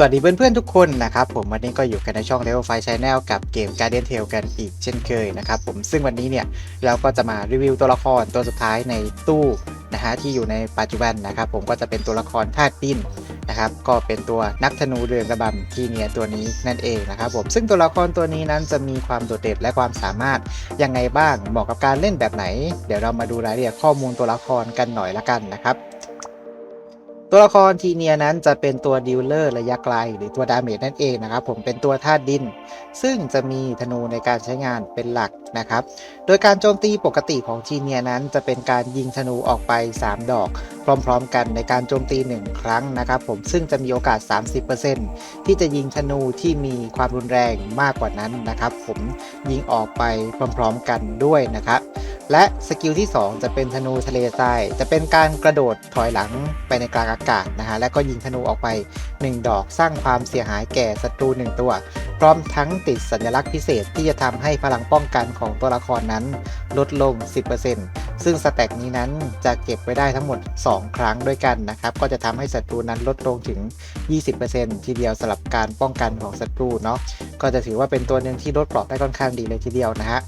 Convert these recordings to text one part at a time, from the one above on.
สวัสดีเพื่อนๆทุกคนนะครับผมวันนี้ก็อยู่กันในช่อง Level 5 Channel กับเกม Guardian Tale กันอีกเช่นเคยนะครับผมซึ่งวันนี้เนี่ยเราก็จะมารีวิวตัวละครตัวสุดท้ายในตู้นะฮะที่อยู่ในปัจจุบันนะครับผมก็จะเป็นตัวละครธาตุดินนะครับก็เป็นตัวนักธนูเรืองกระบำที่เนียตัวนี้นั่นเองนะครับผมซึ่งตัวละครตัวนี้นั้นจะมีความโดดเด่นและความสามารถยังไงบ้างเหมาะกับการเล่นแบบไหน เดี๋ยวเรามาดูรายละเอียดข้อมูลตัวละครกันหน่อยละกันนะครับ ตัวละครทีเนียนั้นจะเป็นตัวดิวเลอร์ระยะไกล หรือตัวดาเมจนั่นเองนะครับผมเป็นตัวธาตุดิน ซึ่งจะมีธนูในการใช้งานเป็นหลักนะครับ โดยการโจมตีปกติของทีเนียนั้นจะเป็นการยิงธนูออกไป 3 ดอก พร้อมๆกันในการโจมตี 1 ครั้งนะครับผมซึ่งจะมีโอกาส 30%ที่จะยิงธนูที่มีความรุนแรงมากกว่านั้นนะครับผมยิงออกไปพร้อมๆกันด้วยนะครับ และสกิลที่ 2 จะเป็นธนูทะเลทราย จะเป็นการกระโดดถอยหลังไปในกลางอากาศนะฮะ และก็ยิงธนูออกไป 1 ดอกสร้างความเสียหายแก่ศัตรู 1 ตัว พร้อมทั้งติดสัญลักษณ์พิเศษที่จะทำให้พลังป้องกันของตัวละครนั้น ลดลง 10%ซึ่งสแต็กนี้นั้นจะเก็บไว้ได้ทั้งหมด 2 ครั้งด้วยกันนะครับ ก็จะทำให้ศัตรูนั้นลดลงถึง 20%ทีเดียวสำหรับการป้องกันของศัตรูเนาะ ก็จะถือว่าเป็นตัวหนึ่งที่ลดเปราะได้ค่อนข้างดีเลยทีเดียวนะฮะ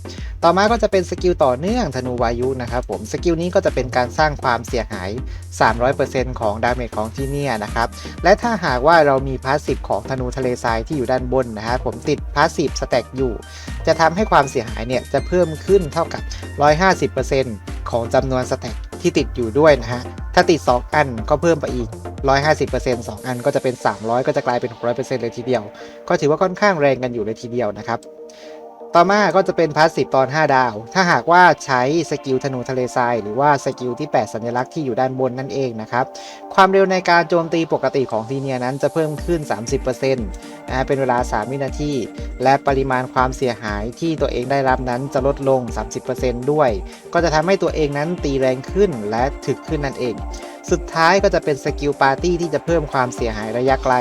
ต่อมาก็จะเป็นสกิลต่อเนื่องธนูวายุนะครับผมสกิลนี้ก็จะเป็นการสร้างความเสียหาย 300%ของดาเมจของที่เนี่ยนะครับและถ้าหากว่าเรามีพาสซีฟของธนูทะเลทรายที่อยู่ด้านบนนะฮะผมติดพาสซีฟสแต็กอยู่ จะทำให้ความเสียหายเนี่ยจะเพิ่มขึ้นเท่ากับ 150%ของจำนวนสแต็กที่ติดอยู่ด้วยนะฮะถ้าติด 2 อันก็เพิ่มไปอีก 150% 2 อันก็จะเป็น 300 ก็จะกลายเป็น 600%เลยทีเดียว ก็ถือว่าค่อนข้างแรงกันอยู่เลยทีเดียวนะครับ ต่อมาก็จะเป็นพาสซีฟตอน 5 ดาว ถ้าหากว่าใช้สกิลธนูทะเลทรายหรือว่าสกิลที่ 8 สัญลักษณ์ที่อยู่ด้านบนนั่นเองนะครับ ความเร็วในการโจมตีปกติของทีเนียนั้นจะเพิ่มขึ้น 30%นะเป็นเวลา 3 วินาที และปริมาณความเสียหายที่ตัวเองได้รับนั้นจะลดลง 30%ด้วย ก็จะทำให้ตัวเองนั้นตีแรงขึ้นและถึกขึ้นนั่นเอง สุดท้ายก็จะเป็นสกิลปาร์ตี้ที่จะเพิ่มความเสียหายระยะไกล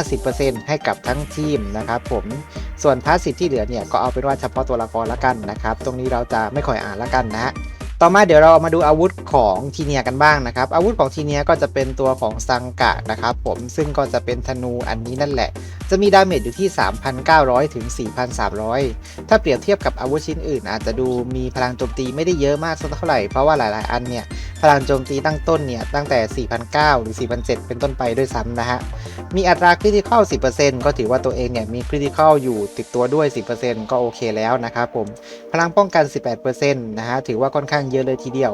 50%ให้กับทั้งทีมนะครับผม ส่วนพาสซีฟที่เหลือเนี่ยก็เอาเป็นว่าเฉพาะตัวละครละกันนะครับ ตรงนี้เราจะไม่ค่อยอ่านละกันนะฮะ ต่อมาเดี๋ยวเรามาดูอาวุธของทีเนียกันบ้างนะครับ อาวุธของทีเนียก็จะเป็นตัวของซังกะนะครับผมซึ่งก็จะเป็นธนูอันนี้นั่นแหละ จะมีดาเมจอยู่ที่ 3,900 ถึง 4,300 ถ้าเปรียบเทียบกับอาวุธชิ้นอื่น อาจจะดูมีพลังโจมตีไม่ได้เยอะมากสักเท่าไหร่ เพราะว่าหลาย ๆ อันเนี่ย พลังโจมตีตั้งต้นเนี่ย ตั้งแต่ 4,900 หรือ 4,700 เป็นต้นไปด้วยซ้ำนะฮะ มีอัตราคริติคอล 10%ก็ถือว่าตัวเองเนี่ยมีคริติคอลอยู่ติดตัวด้วย 10%ก็โอเคแล้วนะครับผมพลังป้องกัน 18%นะฮะถือว่าค่อนข้างเยอะเลยทีเดียว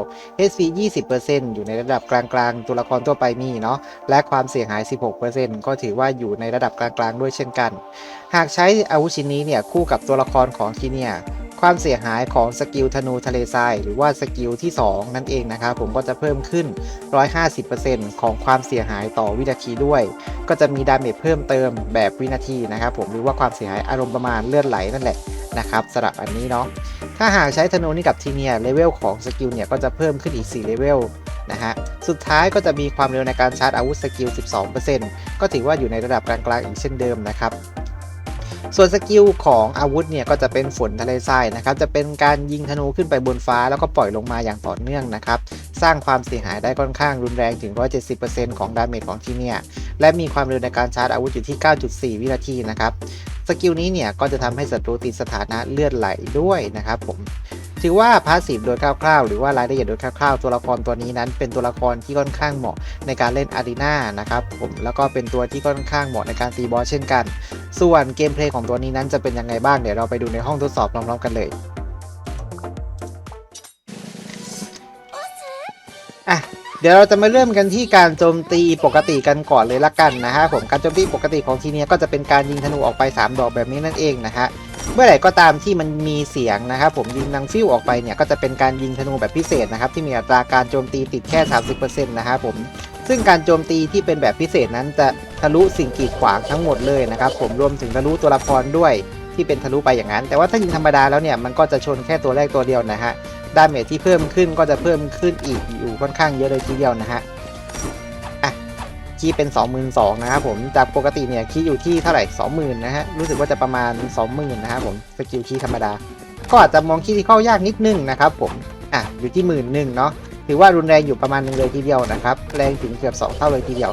HP 20%อยู่ในระดับกลางๆ ตัวละครทั่วไปมีเนาะ และความเสียหาย 16%ก็ถือว่าอยู่ในระดับกลางๆ ด้วยเช่นกัน หากใช้อาวุธชิ้นนี้เนี่ยคู่กับตัวละครของทีเนี่ยความเสียหายของสกิลธนูทะเลทรายหรือว่าสกิลที่ 2 นั่นเองนะครับผมก็จะเพิ่มขึ้น 150%ของความเสียหายต่อวินาทีด้วย ก็จะมีดาเมจเพิ่มเติมแบบวินาทีนะครับผมหรือว่าความเสียหายอารมณ์ประมาณเลือดไหลนั่นแหละนะครับสำหรับอันนี้เนาะ ถ้าหากใช้ธนูนี้กับทีเนียเลเวลของสกิลเนี่ยก็จะเพิ่มขึ้นอีก 4 เลเวลนะฮะ สุดท้ายก็จะมีความเร็วในการชาร์จอาวุธสกิล 12%ก็ถือว่าอยู่ในระดับกลางๆอีกเช่นเดิมนะครับ ส่วนสกิลของอาวุธเนี่ยก็จะเป็นฝนทะเลทรายนะครับ จะเป็นการยิงธนูขึ้นไปบนฟ้าแล้วก็ปล่อยลงมาอย่างต่อเนื่องนะครับ สร้างความเสียหายได้ค่อนข้างรุนแรงถึง 170%ของดาเมจของที่เนี่ยและมีความเร็วในการชาร์จอาวุธอยู่ที่ 9.4 วินาทีนะครับ สกิลนี้เนี่ยก็จะทำให้ศัตรูติดสถานะเลือดไหลด้วยนะครับผมถือว่าพาสซีฟโดยคร่าวๆ หรือว่ารายละเอียดโดยคร่าวๆ ตัวละครตัวนี้นั้น เป็นตัวละครที่ค่อนข้างเหมาะในการเล่นอารีนานะครับผมแล้วก็เป็นตัวที่ค่อนข้างเหมาะในการตีบอสเช่นกัน ส่วนเกมเพลย์ของตัวนี้นั้นจะเป็นยังไงบ้างเดี๋ยวเราไปดูในห้องทดสอบพร้อมๆกันเลยอะ เดี๋ยวเราจะมาเริ่มกันที่การโจมตีปกติกันก่อนเลยละกันนะฮะผมการโจมตีปกติของทีเนี้ยก็จะเป็นการยิงธนูออกไป 3 ดอกแบบนี้นั่นเองนะฮะเมื่อไหร่ก็ตามที่มันมีเสียงนะครับผมยิงนังฟิวออกไปเนี่ยก็จะเป็นการยิงธนูแบบพิเศษนะครับที่มีอัตราการโจมตีติดแค่ 30%นะครับผมซึ่งการโจมตีที่เป็นแบบพิเศษนั้นจะทะลุสิ่งกีดขวางทั้งหมดเลยนะครับผมรวมถึงทะลุตัวละครด้วย ที่เป็นทะลุไปอย่างนั้น แต่ว่าถ้ายิงธรรมดาแล้วเนี่ยมันก็จะชนแค่ตัวแรกตัวเดียวนะฮะดาเมจที่เพิ่มขึ้นก็จะเพิ่มขึ้นอีกอยู่ค่อนข้างเยอะเลยทีเดียวนะฮะอะคีย์เป็น 22,000นะครับผมจากปกติเนี่ยคีย์อยู่ที่เท่าไหร่20,000นะฮะรู้สึกว่าจะประมาณ 20,000นะครับผมสกิลคีย์ธรรมดา ก็อาจจะมองคีย์ที่เข้ายากนิดนึงนะครับผมอะอยู่ที่หมื่นหนึ่งเนาะถือว่ารุนแรงอยู่ประมาณหนึงเลยทีเดียวนะครับ แรงถึงเกือบ2เท่าเลยทีเดียว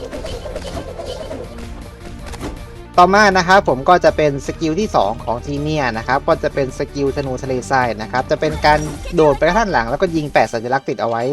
ต่อมานะครับผมก็จะเป็นสกิลที่ 2 ของทีเนียนะครับก็จะเป็นสกิลธนูทะเลทรายนะครับจะเป็นการโดดไปข้างหลัง แล้วก็ยิงแปะสัญลักษณ์ติดเอาไว้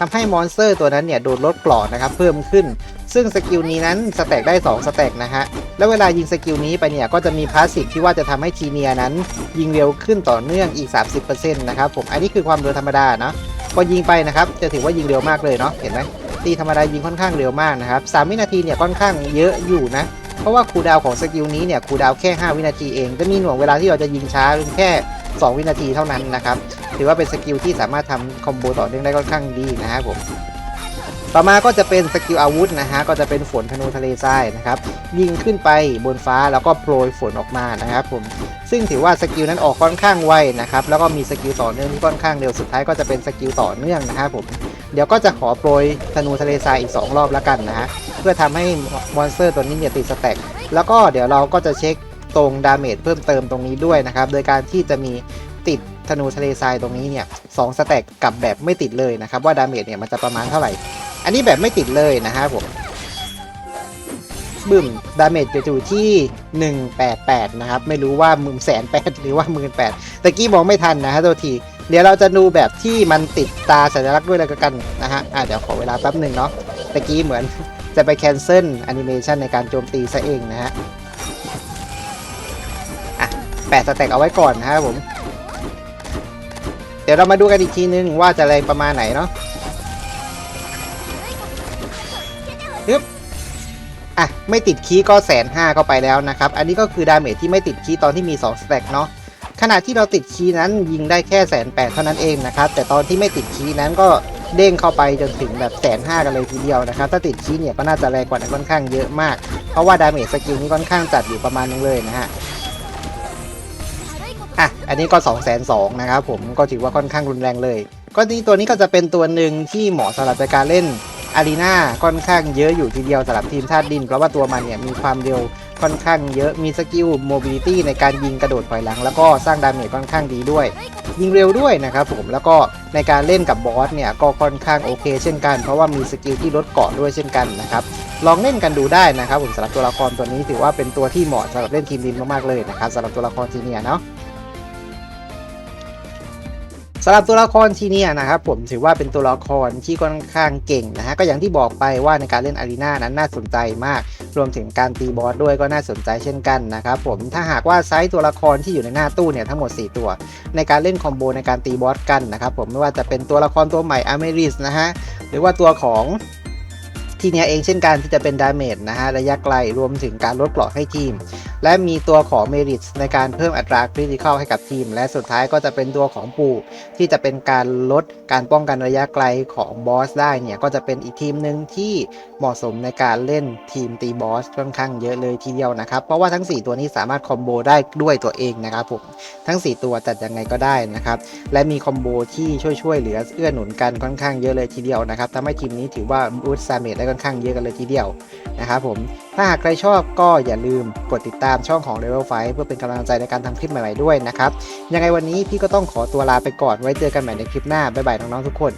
ทำให้มอนสเตอร์ตัวนั้นเนี่ยโดนลดกราะนะครับเพิ่มขึ้น ซึ่งสกิลนี้นั้นสแต็กได้ 2 สแต็กนะฮะแล้วเวลายิงสกิลนี้ไปเนี่ยก็จะมีพาสซีฟที่ว่าจะทำให้ทีเนียนั้น ยิงเร็วขึ้นต่อเนื่องอีก 30%นะครับผมอันนี้คือความเร็วธรรมดาเนาะพอยิงไปนะครับจะถือว่ายิงเร็วมากเลยเนาะเห็นไหมตีธรรมดายิงค่อนข้างเร็วมากนะครับ3วินาทีเนี่ยค่อนข้างเยอะอยู่นะ เพราะว่าคูดาวของสกิลนี้เนี่ยคูดาวแค่ 5 วินาทีเองจะมีหน่วงเวลาที่เราจะยิงช้าเพียงแค่ 2 วินาทีเท่านั้นนะครับถือว่าเป็นสกิลที่สามารถทำคอมโบต่อเนื่องได้ค่อนข้างดีนะครับผมต่อมาก็จะเป็นสกิลอาวุธนะฮะก็จะเป็นฝนธนูทะเลทรายนะครับยิงขึ้นไปบนฟ้าแล้วก็โปรยฝนออกมานะครับผมซึ่งถือว่าสกิลนั้นออกค่อนข้างไวนะครับแล้วก็มีสกิลต่อเนื่องที่ค่อนข้างเร็วสุดท้ายก็จะเป็นสกิลต่อเนื่องนะครับผมเดี๋ยวก็จะขอโปรยธนูทะเลทรายอีก 2 รอบแล้วกันนะฮะ พื่อทำให้มอนสเตอร์ตัวนี้เนี่ยติดสแต็กแล้วก็เดี๋ยวเราก็จะเช็คตรงดาเมจเพิ่มเติมตรงนี้ด้วยนะครับ โดยการที่จะมีติดธนูทะเลทรายตรงนี้เนี่ยสองสแต็กกับแบบไม่ติดเลยนะครับ ว่าดาเมจเนี่ยมันจะประมาณเท่าไหร่ อันนี้แบบไม่ติดเลยนะครับผมบึ้มดาเมจจะอยู่ที่ 188 นะครับ ไม่รู้ว่าหมื่นแสนแปดหรือว่าหมื่นแปดตะกี้มองไม่ทันนะฮะตัวที เดี๋ยวเราจะดูแบบที่มันติดตาสัญลักษณ์ด้วยแล้วกันนะฮะอะเดี๋ยวขอเวลาแป๊บหนึ่งเนาะตะกี้เหมือน จะไปแคนเซิลแอนิเมชันในการโจมตีซะเองนะฮะอะแปะสแต็กเอาไว้ก่อนนะครับผม เดี๋ยวเรามาดูกันอีกทีนึงว่าจะแรงประมาณไหนเนาะฮึบอะ ไม่ติดคีย์ก็แสนห้าเข้าไปแล้วนะครับ อันนี้ก็คือดาเมจที่ไม่ติดคีย์ตอนที่มี2สแต็กเนาะขณะที่เราติดคีย์นั้นยิงได้แค่แสนแปดเท่านั้นเองนะครับ แต่ตอนที่ไม่ติดคีย์นั้นก็ เด้งเข้าไปจนถึงแบบแสนห้ากันเลยทีเดียวนะครับ ถ้าติดคีย์เนี่ยก็น่าจะแรงกว่านั้นค่อนข้างเยอะมาก เพราะว่าดาเมจสกิลนี้ค่อนข้างจัดอยู่ประมาณนึงเลยนะฮะอะอันนี้ก็2 2 0 0 0นนะครับผมก็ถือว่าค่อนข้างรุนแรงเลย ก็ที่ตัวนี้ก็จะเป็นตัวหนึ่งที่เหมาะสำหรับการเล่นอารีนาค่อนข้างเยอะอยู่ทีเดียวสำหรับทีมธาตุดิน เพราะว่าตัวมันเนี่ยมีความเร็ว ค่อนข้างเยอะมีสกิลโมบิลิตี้ในการยิงกระโดดถอยหลัง แล้วก็สร้างดาเมจค่อนข้างดีด้วย ยิงเร็วด้วยนะครับผมแล้วก็ในการเล่นกับบอสเนี่ยก็ค่อนข้างโอเคเช่นกัน เพราะว่ามีสกิลที่ลดเกาะด้วยเช่นกันนะครับลองเล่นกันดูได้นะครับผมสำหรับตัวละครตัวนี้ถือว่าเป็นตัวที่เหมาะสำหรับเล่นทีมดินมากๆเลยนะครับสำหรับตัวละครทีเนียเนาะ สำหรับตัวละครทีเนียนะครับผมถือว่าเป็นตัวละครที่ค่อนข้างเก่งนะฮะก็อย่างที่บอกไปว่าในการเล่นอารีนานั้นน่าสนใจมาก รวมถึงการตีบอสด้วยก็น่าสนใจเช่นกันนะครับผมถ้าหากว่าไซส์ตัวละครที่อยู่ในหน้าตู้เนี่ยทั้งหมด 4 ตัว ในการเล่นคอมโบในการตีบอสกันนะครับผมไม่ว่าจะเป็นตัวละครตัวใหม่อเมริสนะฮะหรือว่าตัวของทีเนียเองเช่นกันที่จะเป็นดาเมจนะฮะระยะไกลรวมถึงการลดเกราะให้ทีม และมีตัวของเมริตในการเพิ่มอัตราคริติคอลให้กับทีม และสุดท้ายก็จะเป็นตัวของปูที่จะเป็นการลดการป้องกันระยะไกลของบอสได้เนี่ยก็จะเป็นอีกทีมหนึ่งที่เหมาะสมในการเล่นทีมตีบอสค่อนข้างเยอะเลยทีเดียวนะครับ เพราะว่าทั้ง 4 ตัวนี้สามารถคอมโบได้ด้วยตัวเองนะครับผมทั้ง 4 ตัวจัดยังไงก็ได้นะครับและมีคอมโบที่ช่วยๆเหลือเอื้อหนุนกันค่อนข้างเยอะเลยทีเดียวนะครับทำให้ทีมนี้ถือว่าบูสซาเมจได้ค่อนข้างเยอะกันเลยทีเดียวนะครับผมถ้าหากใครชอบก็อย่าลืมกดติดตามามช่องของ Level 5เพื่อเป็นกำลังใจในการทำคลิปใหม่ๆด้วยนะครับ ยังไงวันนี้พี่ก็ต้องขอตัวลาไปก่อนไว้เจอกันใหม่ในคลิปหน้าบ๊ายบายน้องๆทุกคน